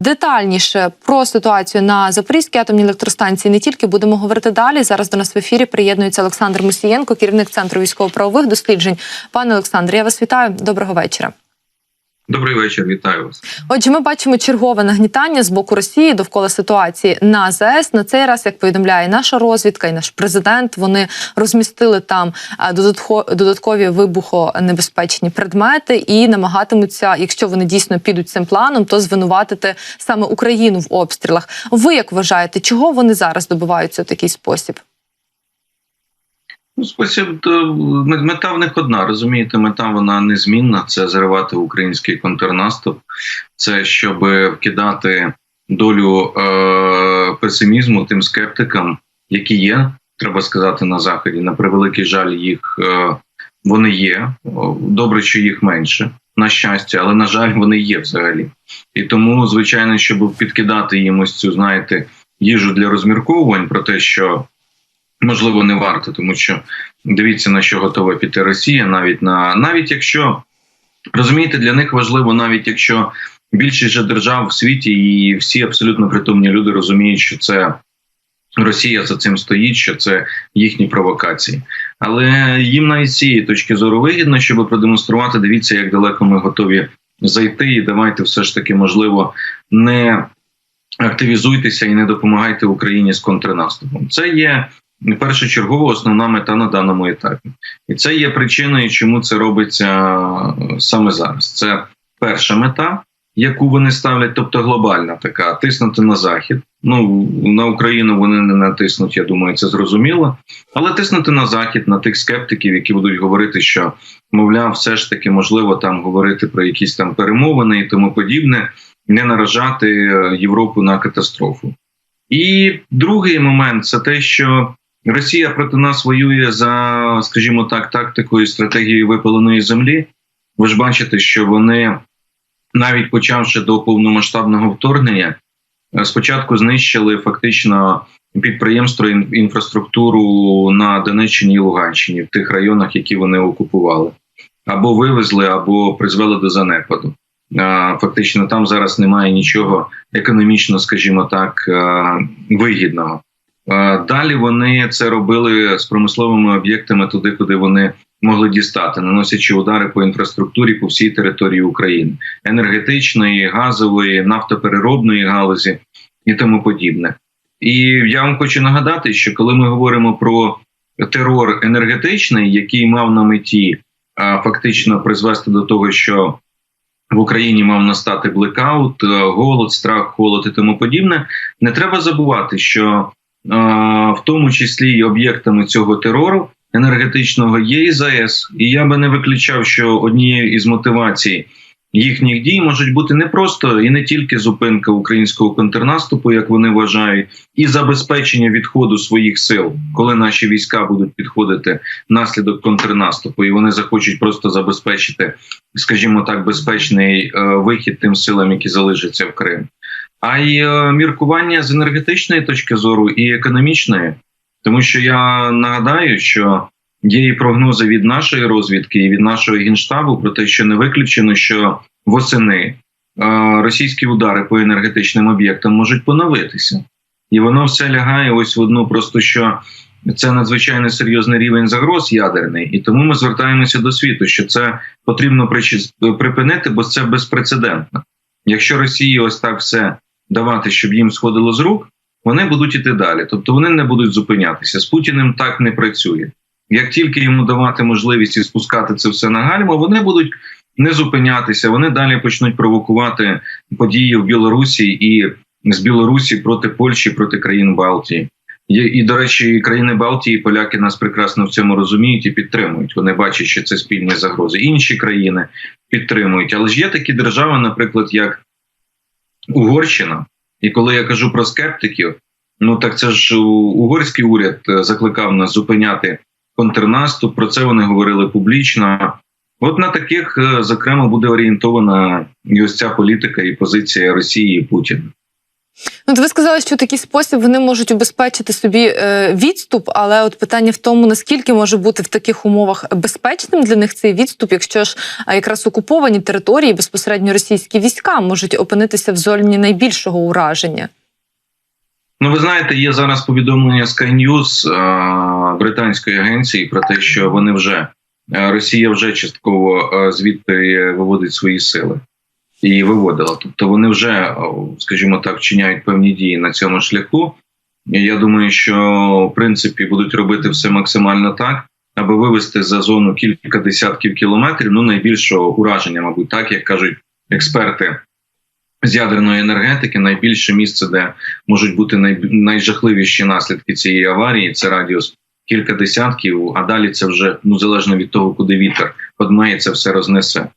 Детальніше про ситуацію на Запорізькій атомній електростанції не тільки будемо говорити далі. Зараз до нас в ефірі приєднується Олександр Мусієнко, керівник центру військово-правових досліджень. Пане Олександре, я вас вітаю. Доброго вечора. Добрий вечір, вітаю вас. Отже, ми бачимо чергове нагнітання з боку Росії довкола ситуації на ЗАЕС. На цей раз, як повідомляє наша розвідка і наш президент, вони розмістили там а, додаткові вибухонебезпечні предмети і намагатимуться, якщо вони дійсно підуть цим планом, то звинуватити саме Україну в обстрілах. Ви як вважаєте, чого вони зараз добиваються в такий спосіб? Ну, спосіб мета в них одна. Розумієте, мета вона незмінна. Це заривати український контрнаступ, це щоб вкидати долю е- песимізму тим скептикам, які є, треба сказати, на заході. На превеликий жаль, їх е- вони є. Добре, що їх менше. На щастя, але на жаль, вони є взагалі. І тому, звичайно, щоб підкидати їм ось цю, знаєте, їжу для розмірковувань про те, що можливо не варто, тому що дивіться на що готова піти Росія, навіть на навіть якщо розумієте, для них важливо, навіть якщо більшість же держав в світі і всі абсолютно притомні люди розуміють, що це. Росія за цим стоїть, що це їхні провокації, але їм навіть з цієї точки зору вигідно, щоб продемонструвати. Дивіться, як далеко ми готові зайти, і давайте все ж таки можливо не активізуйтеся і не допомагайте Україні з контрнаступом. Це є першочергова основна мета на даному етапі, і це є причиною, чому це робиться е, саме зараз. Це перша мета, яку вони ставлять, тобто глобальна така тиснути на захід. Ну на Україну вони не натиснуть. Я думаю, це зрозуміло. Але тиснути на захід, на тих скептиків, які будуть говорити, що мовляв, все ж таки можливо там говорити про якісь там перемовини і тому подібне, не наражати е, Європу на катастрофу. І другий момент це те, що Росія проти нас воює за, скажімо так, тактикою стратегією випаленої землі. Ви ж бачите, що вони, навіть почавши до повномасштабного вторгнення, е, спочатку знищили фактично підприємство інфраструктуру на Донеччині і Луганщині, в тих районах, які вони окупували, або вивезли, або призвели до занепаду. Фактично, там зараз немає нічого економічно, скажімо так, е, вигідного. Е, Далі вони це робили з промисловими об'єктами туди, куди вони могли дістати, наносячи удари по інфраструктурі по всій території України, енергетичної, газової, нафтопереробної галузі і тому подібне. І я вам хочу нагадати, що коли ми говоримо про терор енергетичний, який мав на меті а, фактично призвести до того, що в Україні мав настати блекаут, е, голод, страх, холод і тому подібне, не треба забувати, що е, в тому числі і об'єктами цього терору енергетичного є і ЗАЕС. І я би не виключав, що однією із мотивацій їхніх дій можуть бути не просто і не тільки зупинка українського контрнаступу, як вони вважають, і забезпечення відходу своїх сил, коли наші війська будуть підходити внаслідок контрнаступу, і вони захочуть просто забезпечити, скажімо так, безпечний е, вихід тим силам, які залишаться в Крим. А й е, міркування з енергетичної точки зору і економічної, тому що я нагадаю, що є і прогнози від нашої розвідки і від нашого генштабу про те, що не виключено, що восени е, російські удари по енергетичним об'єктам можуть поновитися, і воно все лягає ось в одну, просто що це надзвичайно серйозний рівень загроз ядерний, і тому ми звертаємося до світу, що це потрібно припинити, бо це безпрецедентно. Якщо Росії ось так все давати, щоб їм сходило з рук, вони будуть іти далі. Тобто вони не будуть зупинятися. З Путіним так не працює. Як тільки йому давати можливість і спускати це все на гальмо, вони будуть не зупинятися. Вони далі почнуть провокувати події в Білорусі і з Білорусі проти Польщі, проти країн Балтії. І, до речі, країни Балтії, поляки нас прекрасно в цьому розуміють і підтримують. Вони бачать, що це спільні загрози. Інші країни підтримують. Але ж є такі держави, наприклад, як Угорщина. І коли я кажу про скептиків, ну так це ж угорський уряд е, закликав нас зупиняти контрнаступ. Про це вони говорили публічно. От на таких, е, зокрема, буде орієнтована і ось ця політика і позиція Росії і Путіна. Ну, ви сказали, що такий спосіб вони можуть убезпечити собі е, відступ, але от питання в тому, наскільки може бути в таких умовах безпечним для них цей відступ, якщо ж якраз окуповані території, безпосередньо російські війська можуть опинитися в зоні найбільшого ураження. Ну, ви знаєте, є зараз повідомлення Sky News е, британської агенції про те, що вони вже е, Росія вже частково звідти виводить свої сили і виводила. Тобто вони вже, е, скажімо так, вчиняють певні дії на цьому шляху. Я думаю, що в принципі будуть робити все максимально так, аби вивести за зону кілька десятків кілометрів. Ну найбільшого ураження, мабуть, так як кажуть експерти з ядерної енергетики, найбільше місце, де можуть бути найжахливіші наслідки цієї аварії. Це радіус кілька десятків, а далі це вже ну залежно від того, куди вітер подмає, це все рознесе.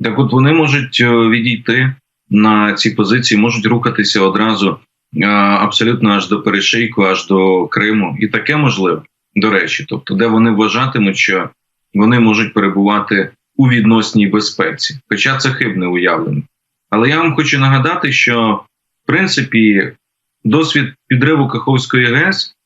Так, от вони можуть е, відійти на ці позиції, можуть рухатися одразу е, абсолютно аж до перешийку, аж до Криму, і таке можливо до речі, тобто, де вони вважатимуть, що вони можуть перебувати у відносній безпеці, хоча це хибне уявлення. Але я вам хочу нагадати, що в принципі досвід підриву Каховської ГЕС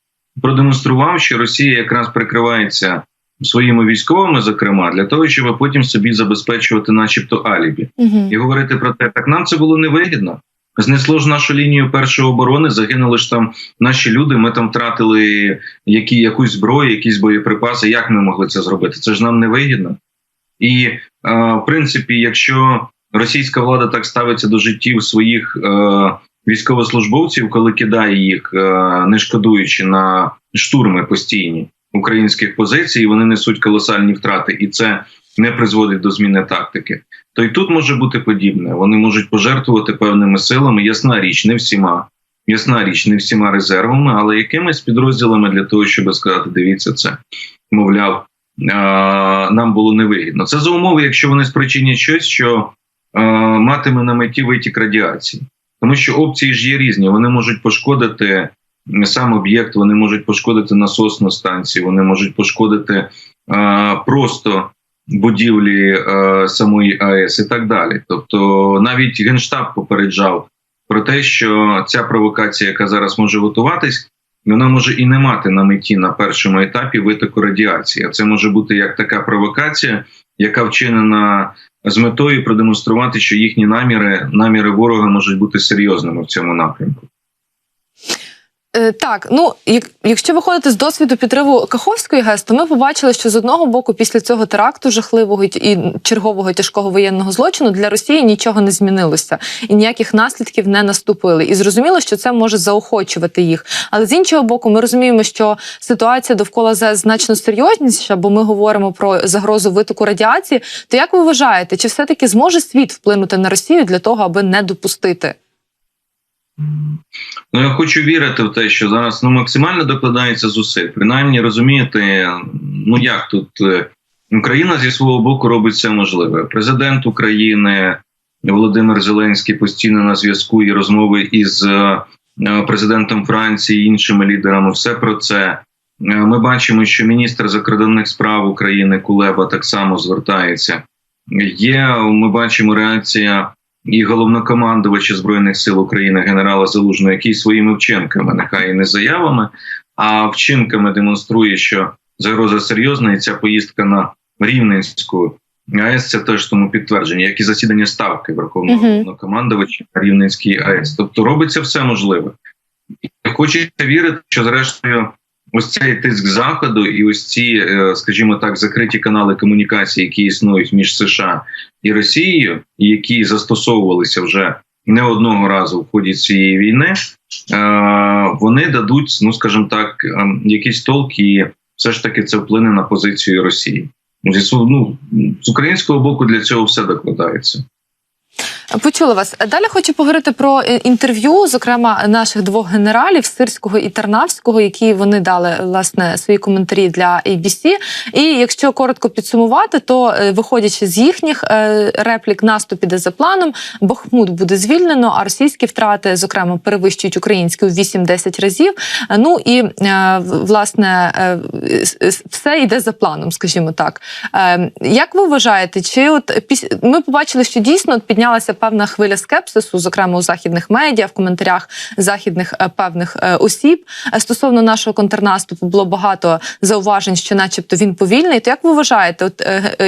продемонстрував, що Росія якраз прикривається своїми військовими, зокрема, для того, щоб потім собі забезпечувати, начебто, алібі, Угу. і говорити про те, так нам це було невигідно. Знесло ж нашу лінію першої оборони, загинули ж там наші люди. Ми там втратили які, якусь зброю, якісь боєприпаси. Як ми могли це зробити? Це ж нам не вигідно. І е, в принципі, якщо російська влада так ставиться до життів своїх е, військовослужбовців, коли кидає їх, е, не шкодуючи на штурми постійні українських позицій, вони несуть колосальні втрати, і це не призводить до зміни тактики. То й тут може бути подібне. Вони можуть пожертвувати певними силами. Ясна річ, не всіма. Ясна річ, не всіма резервами, але якимись підрозділами для того, щоб сказати, дивіться це, мовляв, нам було невигідно. Це за умови, якщо вони спричинять щось, що матиме на меті витік радіації. Тому що опції ж є різні. Вони можуть пошкодити сам об'єкт, вони можуть пошкодити насосну станцію, вони можуть пошкодити е, просто будівлі е, самої АЕС і так далі. Тобто, навіть генштаб попереджав про те, що ця провокація, яка зараз може готуватись, вона може і не мати на меті на першому етапі витоку радіації. А це може бути як така провокація, яка вчинена з метою продемонструвати, що їхні наміри, наміри ворога можуть бути серйозними в цьому напрямку. Е, так, ну як, якщо виходити з досвіду підриву Каховської ГЕС, то ми побачили, що з одного боку, після цього теракту жахливого і чергового тяжкого воєнного злочину для Росії нічого не змінилося і ніяких наслідків не наступили. І зрозуміло, що це може заохочувати їх. Але з іншого боку, ми розуміємо, що ситуація довкола ЗЕС значно серйозніша, бо ми говоримо про загрозу витоку радіації. То як ви вважаєте, чи все таки зможе світ вплинути на Росію для того, аби не допустити? Ну, я хочу вірити в те, що зараз ну максимально докладається зусиль. Принаймні розумієте, ну як тут е, Україна зі свого боку робить все можливе. Президент України Володимир Зеленський постійно на зв'язку і розмови із е, президентом Франції і іншими лідерами. Все про це. Е, Ми бачимо, що міністр закордонних справ України Кулеба так само звертається. Є, ми бачимо реакція і головнокомандувача збройних сил України генерала Залужного, який своїми вчинками, нехай і не заявами, а вчинками демонструє, що загроза серйозна, і ця поїздка на Рівненську АЕС це теж тому підтвердження, як і засідання ставки Верховного Мгм. головнокомандувача на Рівненській АЕС. Тобто робиться все можливе. Хочеться вірити, що зрештою. Ось цей тиск заходу, і ось ці, е, скажімо так, закриті канали комунікації, які існують між США і Росією, і які застосовувалися вже не одного разу в ході цієї війни, е, вони дадуть, ну скажімо так, ем, якийсь толк, і все ж таки це вплине на позицію Росії. Ну, з українського боку для цього все докладається. Почула вас. Далі хочу поговорити про е, інтерв'ю, зокрема наших двох генералів Сирського і Тарнавського, які вони дали власне свої коментарі для ABC. І якщо коротко підсумувати, то е, виходячи з їхніх е, реплік, наступ іде за планом. Бахмут буде звільнено, а російські втрати, зокрема, перевищують українські у 8-10 разів. Ну і власне все йде за планом, скажімо так. Е, Як ви вважаєте, чи от ми побачили, що дійсно от підняли піднялася певна хвиля скепсису, зокрема у західних медіа, в коментарях західних е, певних е, осіб. Е, Стосовно нашого контрнаступу було багато зауважень, що, начебто, він повільний. То як ви вважаєте, от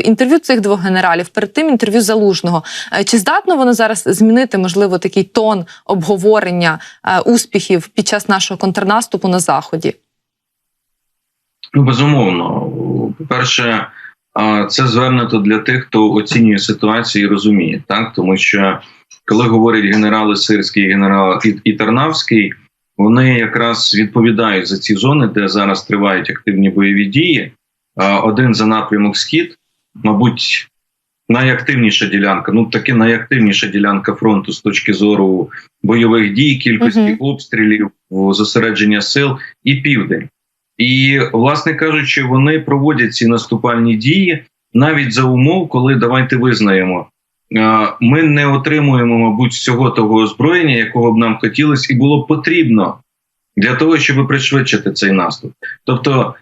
інтерв'ю цих двох генералів, перед тим інтерв'ю залужного, чи здатно воно зараз змінити можливо такий тон обговорення успіхів під час нашого контрнаступу на заході? Ну, безумовно. По-перше, а, це звернуто для тих, хто оцінює ситуацію і розуміє, так тому що коли говорять генерали Сирський генерал і, Тарнавський, вони якраз відповідають за ці зони, де зараз тривають активні бойові дії. Один за напрямок схід, мабуть, найактивніша ділянка, ну таки найактивніша ділянка фронту з точки зору бойових дій, кількості Мгм. обстрілів, зосередження сил і південь. І, власне кажучи, вони проводять ці наступальні дії навіть за умов, коли давайте визнаємо, е, ми не отримуємо, мабуть, всього того озброєння, якого б нам хотілося, і було б потрібно для того, щоб пришвидшити цей наступ. Тобто,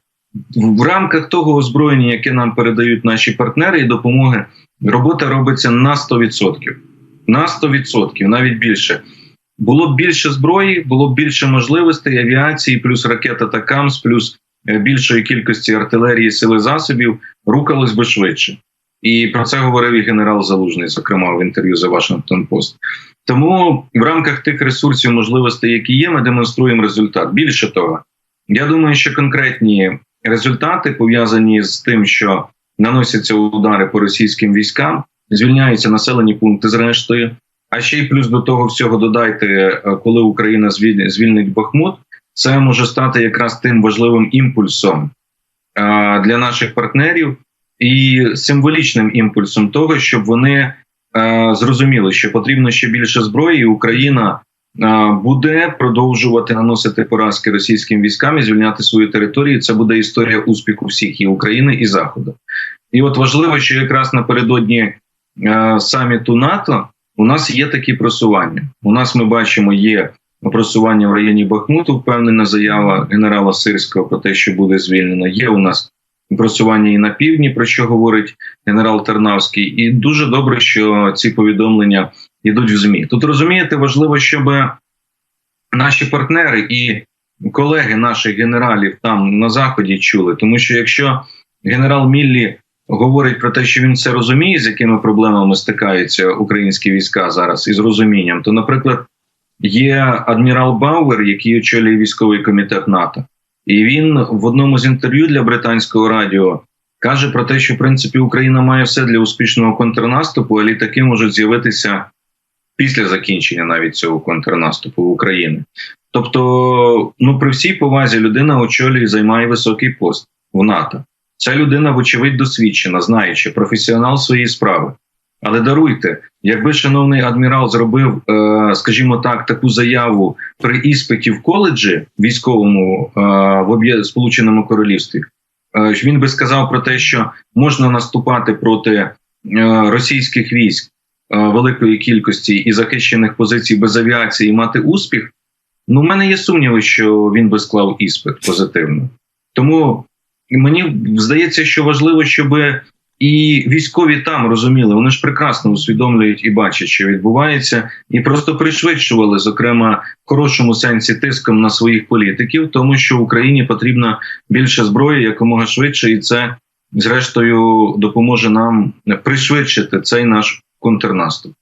в рамках того озброєння, яке нам передають наші партнери і допомоги, робота робиться на 100%. На 100%, навіть більше. Було б більше зброї, було б більше можливостей авіації, плюс ракета Такамс, плюс е, більшої кількості артилерії, сили засобів, рухалось би швидше. І про це говорив і генерал Залужний, зокрема в інтерв'ю за Вашингтон Пост. Тому в рамках тих ресурсів, можливостей, які є, ми демонструємо результат. Більше того, я думаю, що конкретні результати пов'язані з тим, що наносяться удари по російським військам, звільняються населені пункти зрештою. А ще й плюс до того всього додайте, е, коли Україна звіль- звільнить Бахмут, це може стати якраз тим важливим імпульсом е, для наших партнерів і символічним імпульсом того, щоб вони е, зрозуміли, що потрібно ще більше зброї, і Україна буде продовжувати наносити поразки російським військам і звільняти свою територію. Це буде історія успіху всіх і України, і Заходу. І от важливо, що якраз напередодні саміту НАТО у нас є такі просування. У нас ми бачимо, є просування в районі Бахмуту. Впевнена заява генерала Сирського про те, що буде звільнено. Є у нас просування і на півдні, про що говорить генерал Тернавський. І дуже добре, що ці повідомлення йдуть в змі. Тут розумієте, важливо, щоб наші партнери і колеги наших генералів там на заході чули, тому що якщо генерал Міллі говорить про те, що він це розуміє, з якими проблемами стикаються українські війська зараз із розумінням, то, наприклад, є адмірал Бауер, який очолює військовий комітет НАТО, і він в одному з інтерв'ю для британського радіо каже про те, що в принципі Україна має все для успішного контрнаступу, а літаки можуть з'явитися після закінчення навіть цього контрнаступу в Україні. Тобто, ну при всій повазі людина очолює займає високий пост в НАТО. Ця людина, вочевидь, досвідчена, знаючи, професіонал своєї справи. Але даруйте, якби шановний адмірал зробив, е, скажімо так, таку заяву при іспиті в коледжі військовому е, в Сполученому Королівстві, е, він би сказав про те, що можна наступати проти російських військ великої кількості і захищених позицій без авіації і мати успіх. Ну, в мене є сумніви, що він би склав іспит позитивно. Тому мені здається, що важливо, щоб і військові там розуміли, вони ж прекрасно усвідомлюють і бачать, що відбувається, і просто пришвидшували, зокрема, в хорошому сенсі тиском на своїх політиків, тому що Україні потрібно більше зброї якомога швидше, і це зрештою допоможе нам пришвидшити цей наш контрнаступ.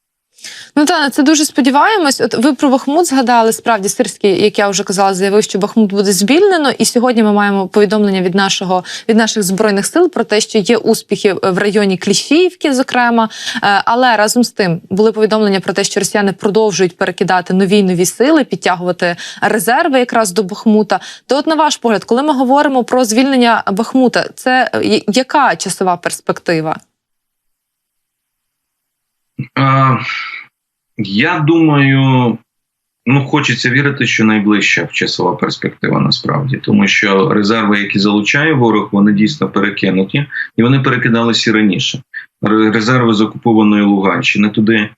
Ну та це дуже сподіваємось. От ви про Бахмут згадали. Справді Сирський, як я вже казала, заявив, що Бахмут буде звільнено. І сьогодні ми маємо повідомлення від нашого від наших збройних сил про те, що є успіхи в районі Кліщіївки, зокрема. Е, Але разом з тим були повідомлення про те, що росіяни продовжують перекидати нові нові сили, підтягувати резерви якраз до Бахмута. То, от на ваш погляд, коли ми говоримо про звільнення Бахмута, це е, яка часова перспектива? Я думаю, ну хочеться вірити, що найближча часова перспектива насправді, тому що резерви, які залучає ворог, вони дійсно перекинуті, і вони перекидалися раніше. Резерви з окупованої Луганщини туди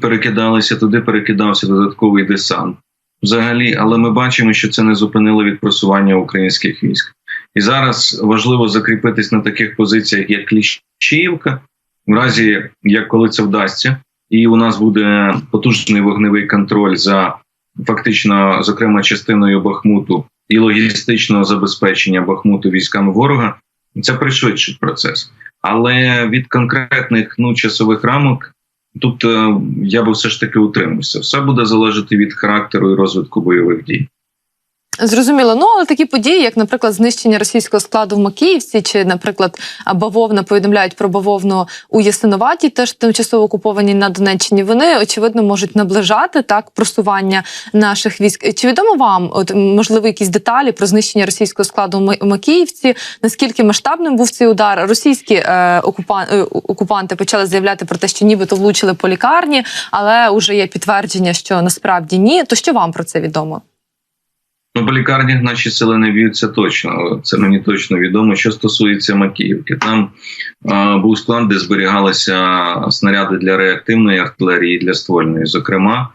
перекидалися, туди перекидався додатковий десант. Взагалі, але ми бачимо, що це не зупинило від просування українських військ. І зараз важливо закріпитись на таких позиціях, як Кліщіївка, в разі як коли це вдасться, і у нас буде потужний вогневий контроль за фактично, зокрема, частиною Бахмуту і логістичного забезпечення Бахмуту військами ворога. Це пришвидшить процес. Але від конкретних ну часових рамок тут е, я би все ж таки утримався. Все буде залежати від характеру і розвитку бойових дій. Зрозуміло. Ну але такі події, як, наприклад, знищення російського складу в Макіївці, чи, наприклад, бавовна повідомляють про бавовну у Ясиноваті, теж тимчасово окупованій на Донеччині. Вони очевидно можуть наближати так просування наших військ. Чи відомо вам, от можливо, якісь деталі про знищення російського складу в Макіївці? Наскільки масштабним був цей удар? Російські е, окупан, е, окупанти почали заявляти про те, що нібито влучили по лікарні, але вже є підтвердження, що насправді ні. То що вам про це відомо? Ну, по лікарнях наші сили не б'ються точно. Це мені точно відомо. Що стосується Макіївки, там е, був склад, де зберігалися снаряди для реактивної артилерії, для ствольної, зокрема.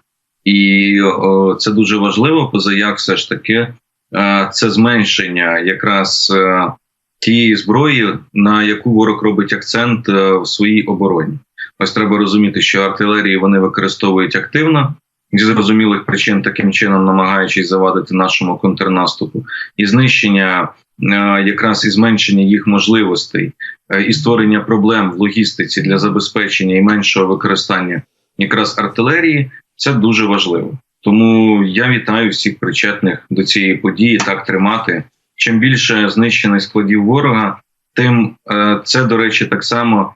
І е, це дуже важливо, позаяк все ж таки е, це зменшення якраз е, тієї зброї, на яку ворог робить акцент е, в своїй обороні. Ось треба розуміти, що артилерії вони використовують активно зі зрозумілих причин, таким чином намагаючись завадити нашому контрнаступу, і знищення е, якраз і зменшення їх можливостей, е, і створення проблем в логістиці для забезпечення і меншого використання якраз артилерії, це дуже важливо. Тому я вітаю всіх причетних до цієї події так тримати. Чим більше знищених складів ворога, тим е, це, до речі, так само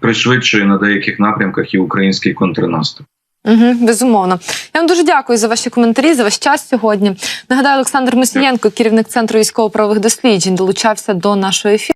пришвидшує на деяких напрямках і український контрнаступ. Угу, безумовно. Я вам дуже дякую за ваші коментарі, за ваш час сьогодні. Нагадаю, Олександр Мисієнко, керівник центру військово-правових досліджень, долучався до нашого ефіру.